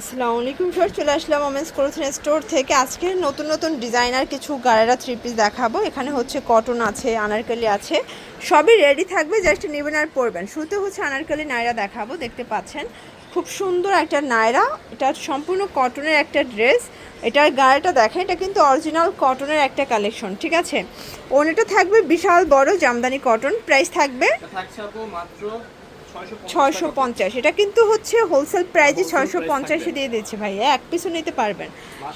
আসসালামু আলাইকুম স্যার চলে আসলাম ওমেন্স ক্লোথিং স্টোর থেকে। আজকে নতুন নতুন ডিজাইনার কিছু গারারা থ্রি পিস দেখাবো। এখানে হচ্ছে কটন আছে, আনারকলি আছে, সবই রেডি থাকবে জাস্ট নেবেন আর পরবেন। শুরুতে হচ্ছে আনারকলি নায়রা দেখাবো, দেখতে পাচ্ছেন। খুব সুন্দর একটা নায়রা এটা সম্পূর্ণ কটনের একটা ড্রেস এটার গায়েটা দেখেন, এটা কিন্তু অরিজিনাল কটনের একটা কালেকশন ঠিক আছে? ওনেটা থাকবে বিশাল বড় জামদানি কটন প্রাইস থাকবে মাত্র 650 ছয়শো পঞ্চাশ। এটা কিন্তু হচ্ছে হোলসেল প্রাইজে ছয়শো পঞ্চাশে দিয়ে দিচ্ছে ভাই। এক পিসও নিতে পারবেন।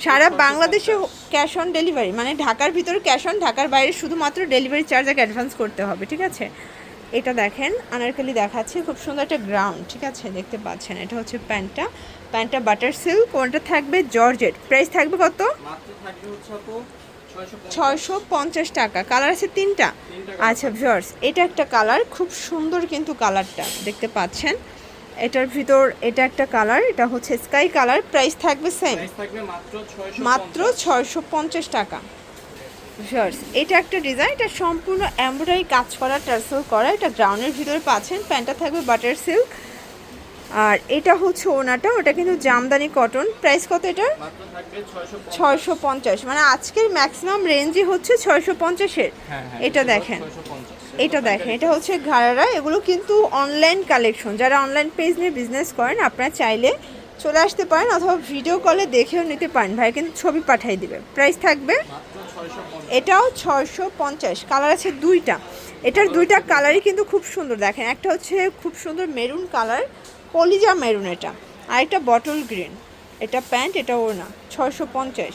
সারা বাংলাদেশে ক্যাশ অন ডেলিভারি মানে ঢাকার ভিতরে ক্যাশ অন ঢাকার বাইরে শুধুমাত্র ডেলিভারি চার্জ আগে অ্যাডভান্স করতে হবে ঠিক আছে? এটা দেখেন আনারকলি দেখাচ্ছে খুব সুন্দর একটা গ্রাউন্ড ঠিক আছে? দেখতে পাচ্ছেন এটা হচ্ছে প্যান্টটা। প্যান্টটা বাটার সিল্ক কোনটা থাকবে জর্জেট প্রাইস থাকবে কত? থাকবে হচ্ছে আপু 650 ছয়শো পঞ্চাশ টাকা। কালার আছে তিনটা? আচ্ছা ভিউয়ার্স এটা একটা কালার খুব সুন্দর কিন্তু কালারটা দেখতে পাচ্ছেন? এটার ভিতর এটা একটা কালার এটা হচ্ছে স্কাই কালার প্রাইস থাকবে সেম মাত্র 650 ছয়শো পঞ্চাশ টাকা। ভিউয়ার্স এটা একটা ডিজাইন এটা সম্পূর্ণ এমব্রয়ডারি কাজ করা টার্সেল করা এটা গ্রাউন্ডের ভিতরে পাচ্ছেন প্যান্টটা থাকবে বাটার সিল্ক আর এটা হচ্ছে ওনাটা ওটা কিন্তু জামদানি কটন প্রাইস কত এটার? 650 ছয়শো পঞ্চাশ। মানে আজকের ম্যাক্সিমাম রেঞ্জই হচ্ছে ছয়শো পঞ্চাশের। হ্যাঁ হ্যাঁ এটা দেখেন। এটা দেখেন এটা হচ্ছে ঘাড়ারা। এগুলো কিন্তু অনলাইন কালেকশন যারা অনলাইন পেজ নিয়ে বিজনেস করেন আপনারা চাইলে চলে আসতে পারেন অথবা ভিডিও কলে দেখেও নিতে পারেন। ভাই কিন্তু ছবি পাঠিয়ে দিবে। প্রাইস থাকবে এটাও ছয়শো পঞ্চাশ। কালার আছে দুইটা। এটার দুইটা কালারই কিন্তু খুব সুন্দর। দেখেন একটা হচ্ছে খুব সুন্দর মেরুন কালার কলিজা মেরুন এটা। আর একটা বটল গ্রিন এটা প্যান্ট এটা ওড়না। ছয়শো পঞ্চাশ।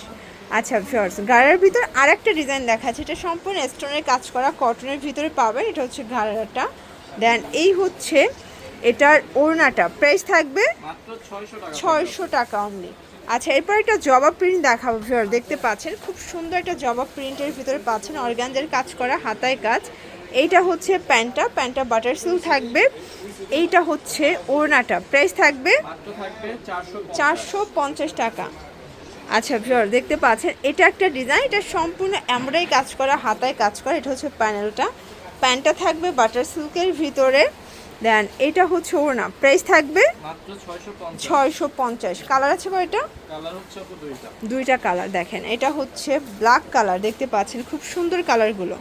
আচ্ছা ফিয়ার্স গাড়ার ভিতর আর একটা ডিজাইন দেখাচ্ছে। এটা সম্পূর্ণ স্টোনের কাজ করা কটনের ভিতরে পাবেন। এটা হচ্ছে ঘাড়াটা দেন এই হচ্ছে এটার ওড়নাটা। প্রাইস থাকবে মাত্র 600 টাকা। ছয়শো টাকা অনলি আচ্ছা এরপর একটা জবা প্রিন্ট দেখাবো ভিউয়ার দেখতে পাচ্ছেন? খুব সুন্দর একটা জবা প্রিন্টের ভিতরে পাচ্ছেন। অর্গানজার কাজ করা হাতায় কাজ। এইটা হচ্ছে প্যান্টটা প্যান্টটা বাটার সিল্ক থাকবে। এইটা হচ্ছে ওড়নাটা। প্রাইস থাকবে মাত্র থাকবে 450 চারশো পঞ্চাশ টাকা। আচ্ছা ভিউয়ার, দেখতে পাচ্ছেন, এটা একটা ডিজাইন এটা সম্পূর্ণ এমব্রয়ডারি কাজ করা, হাতায় কাজ করা, এটা হচ্ছে প্যানেলটা প্যান্টটা থাকবে বাটার সিল্কের ভিতরে। দেন এটা হচ্ছে ওড়না। প্রাইস থাকবে ছয়শো পঞ্চাশ। কালার আছে কয়টা দুইটা কালার দেখেন। এটা হচ্ছে ব্ল্যাক কালার দেখতে পাচ্ছেন, খুব সুন্দর কালারগুলো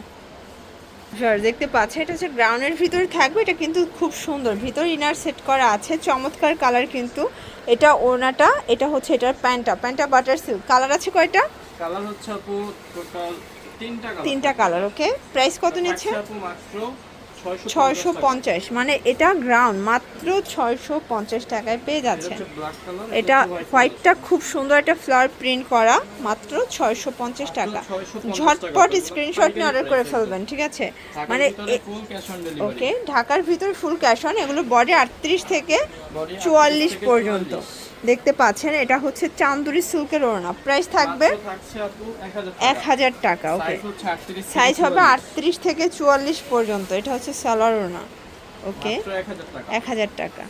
দেখতে পাচ্ছে এটা হচ্ছে গ্রাউন্ডের ভিতরে থাকবে এটা কিন্তু খুব সুন্দর। ভিতর ইনার সেট করা আছে চমৎকার কালার কিন্তু। এটা ওনাটা এটা হচ্ছে এটার প্যান্টটা প্যান্টটা বাটার সিল্ক কালার আছে কয়টা? কালার হচ্ছে আপু টোটাল তিনটা কালার তিনটা কালার ওকে প্রাইস কত নিচ্ছে? আপু মাত্র 650 ছয়শো। পঞ্চাশ মানে এটা গ্রাউন্ড মাত্র ছয়শো পঞ্চাশ টাকায় পেয়ে যাচ্ছেন। এটা হোয়াইটটা খুব সুন্দর একটা ফ্লাওয়ার প্রিন্ট করা মাত্র ছয়শো পঞ্চাশ টাকা। ঝটপট স্ক্রিনশট নিয়ে অর্ডার করে ফেলবেন ঠিক আছে? মানে। ওকে ঢাকার ভিতরে ফুল ক্যাশ অন এগুলো বডি আটত্রিশ থেকে চুয়াল্লিশ পর্যন্ত। 44 দেখতে পাচ্ছেন এটা হচ্ছে চান্দুরি সিল্কের ওড়না। প্রাইস থাকবে মাত্র থাকছে আপু 1000 এক হাজার টাকা ওকে সাইজ হচ্ছে 38 থেকে সাইজ হবে আটত্রিশ থেকে চুয়াল্লিশ পর্যন্ত এটা হচ্ছে সালোয়ার ওড়না ওকে মাত্র 1000 টাকা। এক হাজার টাকা।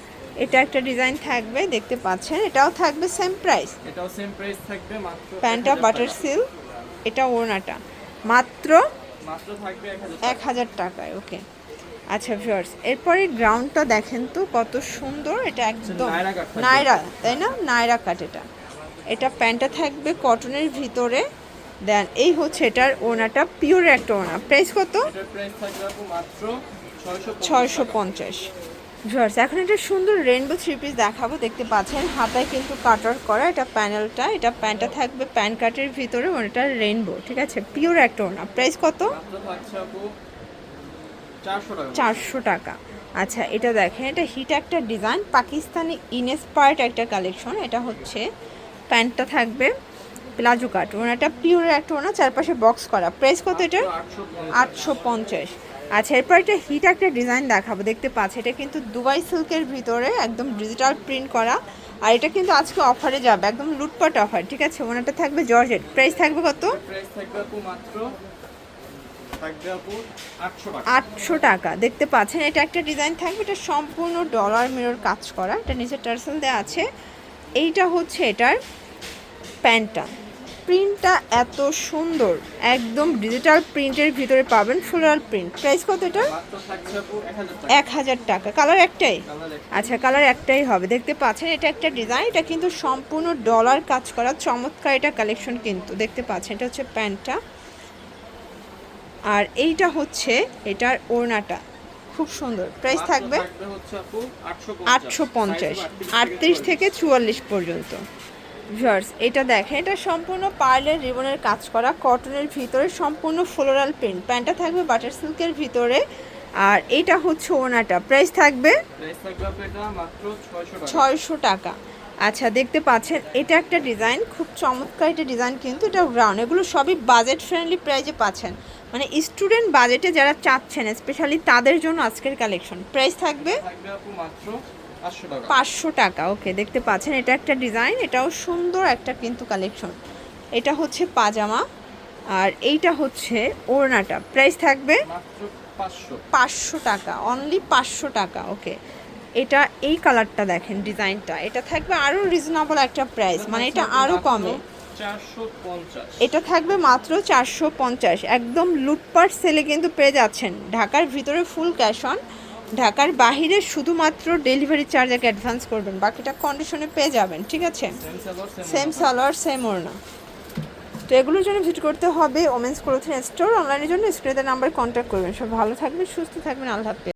এটা একটা ডিজাইন থাকবে দেখতে পাচ্ছেন এটাও থাকবে সেম প্রাইস এটাও সেম প্রাইস থাকবে মাত্র প্যান্টটা বাটার। সিল্ক এটা ওড়নাটা। মাত্র মাত্র থাকবে এক হাজার টাকায় ওকে আচ্ছা ভিউয়ার্স এরপরে গ্রাউন্ডটা দেখেন তো কত সুন্দর এটা একদম নায়রা থাকবে। নায়রা তাই না? নায়রা কাট এটা। এটা প্যান্টটা থাকবে কটনের ভিতরে। দেন এই হচ্ছে এটার ওনাটা পিওর একটা ওনা। প্রাইস কত? এটার প্রাইস থাকবে মাত্র 650 ছয়শো পঞ্চাশ। ভিউয়ার্স এখন একটা সুন্দর রেনবো থ্রি পিস দেখাবো দেখতে পাচ্ছেন হাতায় কিন্তু কাটার করা এটা প্যানেলটা এটা প্যান্টটা থাকবে প্যান কাটের ভিতরে ওনাটা রেনবো ঠিক আছে? পিওর একটা ওনা। প্রাইস কত মাত্র থাকছে আপু 400 টাকা চারশো টাকা। আচ্ছা এটা দেখেন এটা হিট একটা ডিজাইন পাকিস্তানি ইনস্পায়ার্ড একটা কালেকশন এটা হচ্ছে প্যান্টটা থাকবে প্লাজো কাট ওনাটা পিওর একটা ওনা চারপাশে বক্স করা। প্রাইস কত এটা? আটশো পঞ্চাশ। আচ্ছা এরপর একটা হিট একটা ডিজাইন দেখাবো দেখতে পাচ্ছি এটা কিন্তু দুবাই সিল্কের ভিতরে একদম ডিজিটাল প্রিন্ট করা। আর এটা কিন্তু আজকে অফারে যাবে একদম লুটপাট অফার ঠিক আছে? ওনাটা থাকবে জর্জেট প্রাইস থাকবে কত? প্রাইস থাকবে মাত্র থাকবে আপু 800 টাকা আটশো টাকা। দেখতে পাচ্ছেন এটা একটা ডিজাইন থাকবে এটা সম্পূর্ণ ডলার মিরর কাজ করা। এটা নিচে টার্সেল দেওয়া আছে। এইটা হচ্ছে এটার প্যান্টটা। প্রিন্টটা এত সুন্দর। একদম ডিজিটাল প্রিন্টের ভিতরে পাবেন ফ্লোরাল প্রিন্ট প্রাইস কত এটা এক হাজার টাকা। কালার একটাই? আচ্ছা কালার একটাই হবে। দেখতে পাচ্ছেন এটা একটা ডিজাইন এটা কিন্তু সম্পূর্ণ ডলার কাজ করা। চমৎকার এটা কালেকশন কিন্তু। দেখতে পাচ্ছেন এটা হচ্ছে প্যান্টটা। আর এইটা হচ্ছে এটার ওড়নাটা। খুব সুন্দর। প্রাইস থাকবে আটশো পঞ্চাশ। আটত্রিশ থেকে চুয়াল্লিশ পর্যন্ত। ভিউয়ার্স এটা দেখেন এটা সম্পূর্ণ পার্লের রিবনের কাজ করা কটনের ভিতরে সম্পূর্ণ ফ্লোরাল প্রিন্ট। প্যান্টটা থাকবে বাটার সিল্কের ভিতরে। আর এইটা হচ্ছে ওনাটা প্রাইস থাকবে এটা ছয়শো টাকা। আচ্ছা দেখতে পাচ্ছেন এটা একটা ডিজাইন খুব চমৎকার একটা ডিজাইন কিন্তু এটা ব্রাউন এগুলো সবই বাজেট ফ্রেন্ডলি প্রাইজে পাচ্ছেন। মানে স্টুডেন্ট বাজেটে যারা চাচ্ছেন স্পেশালি তাদের জন্য আজকের কালেকশন প্রাইস থাকবে পাঁচশো টাকা। ওকে দেখতে পাচ্ছেন এটা একটা ডিজাইন এটাও সুন্দর একটা কিন্তু কালেকশন এটা হচ্ছে পাজামা আর এইটা হচ্ছে ওড়নাটা প্রাইস থাকবে পাঁচশো। টাকা অনলি পাঁচশো টাকা ওকে এটা এই কালারটা দেখেন ডিজাইনটা এটা থাকবে আরও রিজনেবল একটা প্রাইস মানে এটা আরও কমে। এটা থাকবে মাত্র চারশো পঞ্চাশ। একদম লুটপাট সেলে কিন্তু পেয়ে যাচ্ছেন। ঢাকার ভিতরে ফুল ক্যাশ অন ঢাকার বাহিরে শুধুমাত্র ডেলিভারি চার্জ আগে অ্যাডভান্স করবেন। বাকিটা কন্ডিশনে পেয়ে যাবেন ঠিক আছে? Same salwar same salwar same ওড়না তো এগুলোর জন্য ভিজিট করতে হবে। ওমেন্স ক্লোথিং স্টোর অনলাইনের জন্য স্ক্রিনের নাম্বার কন্ট্যাক্ট করবেন। সব ভালো থাকবেন সুস্থ থাকবেন। আল্লাহ হাফেজ।